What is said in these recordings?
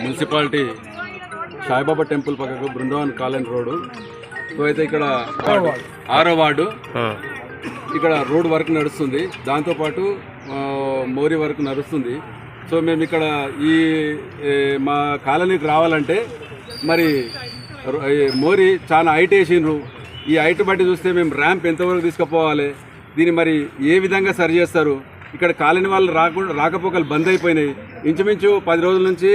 Municipality Saibaba temple పక్కకు Brindavan colony road. So అయితే ఇక్కడ ఆరో వార్డు. ఇక్కడ రోడ్ వర్క్ నడుస్తుంది. దాంతోపాటు మోరీ వర్క్ నడుస్తుంది. సో మేము ఇక్కడ ఈ మా కాలనీకి రావాలంటే మరి మోరీ చాలా హైట్ వేసిండ్రు. ఈ హైట్ బట్టి చూస్తే మేము ర్యాంప్ ఎంతవరకు తీసుకుపోవాలి? దీన్ని మరి ఏ విధంగా సరి చేస్తారు? ఇక్కడ కాలనీ వాళ్ళు రాకుండా రాకపోకలు బంద్ అయిపోయినాయి. ఇంచుమించు పది రోజుల నుంచి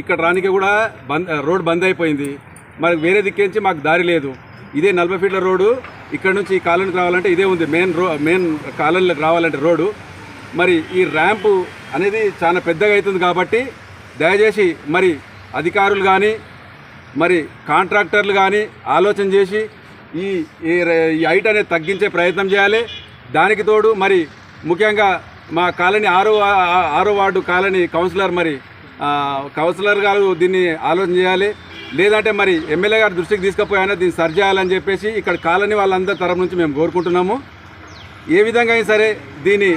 ఇక్కడ రానికి కూడా బంద్ రోడ్ బంద్ అయిపోయింది. మరి వేరే దిక్కించి మాకు దారి లేదు. ఇదే నలభై ఫీట్ల రోడ్డు ఇక్కడ నుంచి ఈ కాలనీకి రావాలంటే ఇదే ఉంది. మెయిన్ రో మెయిన్ కాలనీలకు రావాలంటే రోడ్డు. మరి ఈ ర్యాంపు అనేది చాలా పెద్దగా అవుతుంది కాబట్టి దయచేసి మరి అధికారులు కానీ మరి కాంట్రాక్టర్లు కానీ ఆలోచన చేసి ఈ ఈ హైట్ అనేది తగ్గించే ప్రయత్నం చేయాలి. దానికి తోడు మరి ముఖ్యంగా మా కాలనీ ఆరో ఆరో వార్డు కాలనీ కౌన్సిలర్ మరి కౌన్సిలర్ గారు దీన్ని ఆలోచన చేయాలి. లేదంటే మరి ఎమ్మెల్యే గారు దృష్టికి తీసుకుపోయినా దీన్ని సరి చేయాలని చెప్పేసి ఇక్కడ కాలనీ వాళ్ళందరి తరపు నుంచి మేము కోరుకుంటున్నాము. ఏ విధంగా అయినా సరే దీని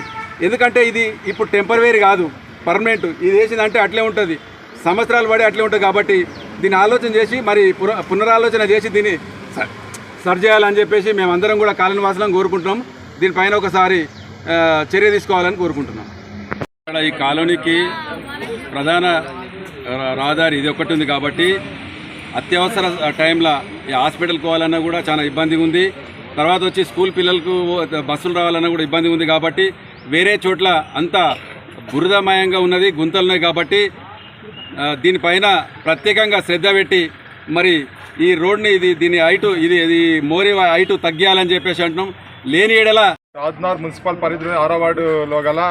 ఎందుకంటే ఇది ఇప్పుడు టెంపరవరీ కాదు పర్మనెంట్. ఇది వేసిందంటే అట్లే ఉంటుంది. సంవత్సరాలు పడి అట్లే ఉంటుంది కాబట్టి దీన్ని ఆలోచన చేసి మరి పున పునరాలోచన చేసి దీన్ని స- సరి చేయాలని చెప్పేసి మేమందరం కూడా కాలనీ వాసులను కోరుకుంటున్నాం. దీనిపైన ఒకసారి చర్య తీసుకోవాలని కోరుకుంటున్నాం. ఇక్కడ ఈ కాలనీకి ప్రధాన రహదారి ఇది ఒకటి ఉంది కాబట్టి అత్యవసర టైంలో ఈ హాస్పిటల్కి పోవాలన్నా కూడా చాలా ఇబ్బందిగా ఉంది. తర్వాత వచ్చి స్కూల్ పిల్లలకు బస్సులు రావాలన్నా కూడా ఇబ్బంది ఉంది కాబట్టి వేరే చోట్ల అంతా బురదమయంగా ఉన్నది గుంతలున్నాయి కాబట్టి దీనిపైన ప్రత్యేకంగా శ్రద్ధ పెట్టి మరి ఈ రోడ్ని ఇది దీని హైటు ఇది ఇది మోరి హైటు తగ్గియాలని చెప్పేసి అంటున్నాం. లేని ఏడల రాజ్నార్ మున్సిపల్ పరిధిలో ఆరో వార్డులో గల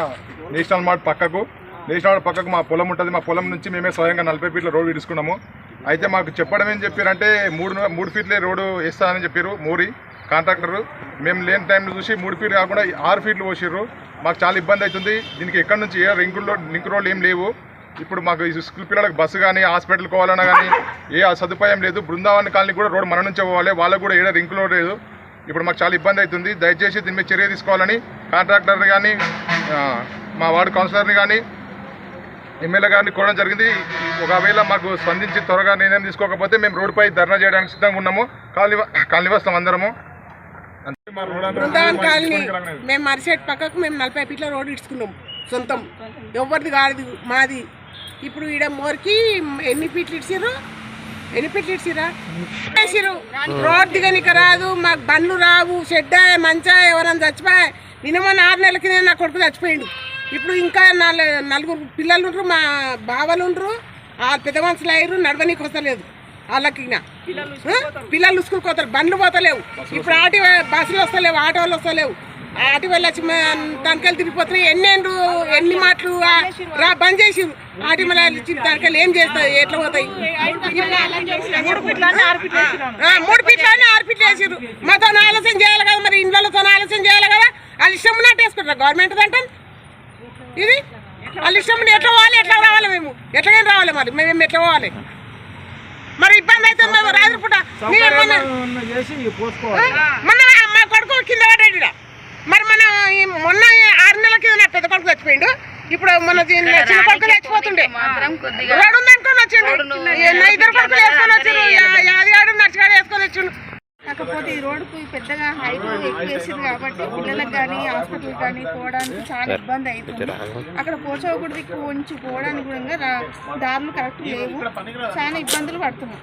నేషనల్ మార్ట్ పక్కకు నేషనల్ పక్కకు మా పొలం ఉంటుంది. మా పొలం నుంచి మేమే స్వయంగా నలభై ఫీట్ల రోడ్డు విడుచుకున్నాము అయితే మాకు చెప్పడం ఏం చెప్పారంటే మూడు మూడు ఫీట్లే రోడ్డు వేస్తానని చెప్పారు మోరీ కాంట్రాక్టర్. మేము లేని టైంలో చూసి మూడు ఫీట్లు కాకుండా ఆరు ఫీట్లు పోసారు మాకు చాలా ఇబ్బంది అవుతుంది దీనికి ఎక్కడి నుంచి ఏ రింకుల్లో లింక్ రోడ్లు ఏం లేవు. ఇప్పుడు మాకు ఈ స్కూల్ పిల్లలకు బస్సు కానీ హాస్పిటల్ పోవాలన్నా కానీ ఏ సదుపాయం లేదు. బృందావన్ కాలనీ కూడా రోడ్డు మన నుంచే పోవాలి. వాళ్ళకు కూడా ఏడా రింక్ రోడ్ లేదు. ఇప్పుడు మాకు చాలా ఇబ్బంది అవుతుంది దయచేసి దీని మీద చర్య తీసుకోవాలని కాంట్రాక్టర్ని కానీ మా వార్డు కౌన్సిలర్ని కానీ ఎమ్మెల్యే గారిని కోరడం జరిగింది. ఒకవేళ మాకు స్పందించి త్వరగా నిర్ణయం తీసుకోకపోతే మేము రోడ్డుపై ధర్నా చేయడానికి సిద్ధంగా ఉన్నాము. కాలనీ కాలనీ వస్తాం అందరము. మా రోడ్ బృందావన్ కాలనీ మేము మరిసెట్ పక్కకు మేము నలభై ఫీట్ల రోడ్డు ఇడుచుకున్నాం సొంతం. ఎవరిది కాదు మాది. ఇప్పుడు ఈడ మోరికి ఎన్ని ఫీట్లు ఇడిచారు ఎన్ని ఫీట్లు ఇడిచిరా వేసిరు రోడ్ దిగనిక రాదు మాకు బండ్లు రావు షెడ్ మంచా ఎవరైనా చచ్చిపోయా. నిన్న మొన్న ఆరు నెలల కింద నా కొడుకు చచ్చిపోయిండు. ఇప్పుడు ఇంకా నాలుగు నలుగురు పిల్లలు ఉండ్రు మా బావలు ఉండ్రు ఆ పెద్ద మనుషులు అయ్యారు నడవనీకి వస్తలేదు. వాళ్ళకి? పిల్లలు స్కూల్ పోతారు బండ్లు పోతలేవు. ఇప్పుడు ఆటి బస్సులు వస్తలేవు ఆటోలు వస్తలేవు. ఆటి వాళ్ళు వచ్చి తనకెళ్ళి తిరిగిపోతున్నాయి. ఎన్ని ఎన్ని మాటలు రా బంద్ చేసి ఆటి మళ్ళీ ఇచ్చి తనకెళ్ళి ఏం చేస్తాయి ఎట్లా పోతాయి? మూడు ఫీట్లని ఆరు ఫీట్లు వేసారు మాతో ఆలోచన చేయాలి కదా మరి ఇండ్లతో ఆలోచన చేయాలి కదా. వాళ్ళు ఇష్టం ఉన్నట్టు వేసుకుంటారు. గవర్నమెంట్ అంటే ఇది? వాళ్ళు ఇష్టం ఎట్లా పోవాలి? ఎట్లా రావాలి మేము? ఎట్లాగైనా రావాలి మరి? మేము ఎట్లా పోవాలి? మరి ఇబ్బంది అయితే మేము రాత్రి పూట మీరు మొన్న- మొన్న మా కొడుకు కింద పడ్డాడు మరి మన మొన్న ఈ ఆరు నెలల కింద నా పెద్ద కొడుకు చచ్చిపోయిండు. ఇప్పుడు మన దీన్ని చిన్న కొడుకు చచ్చిపోతుండే. రోడ్డు ఉందనుకొని వచ్చిండు ఇద్దరు కొడుకులు వేసుకొని వచ్చారు యాది ఆడు నడిచిగాడు వేసుకొని వచ్చిండు. కాకపోతే ఈ రోడ్డుకు పెద్దగా హైట్ ఎక్కువ వేసింది కాబట్టి పిల్లలకు కానీ హాస్పిటల్ కానీ పోవడానికి చాలా ఇబ్బంది అవుతుంది అక్కడ పోచవగుడికి కొంచెం పోవడానికి కూడా దారులు కరెక్ట్ లేవు. చాలా ఇబ్బందులు పడుతున్నాం.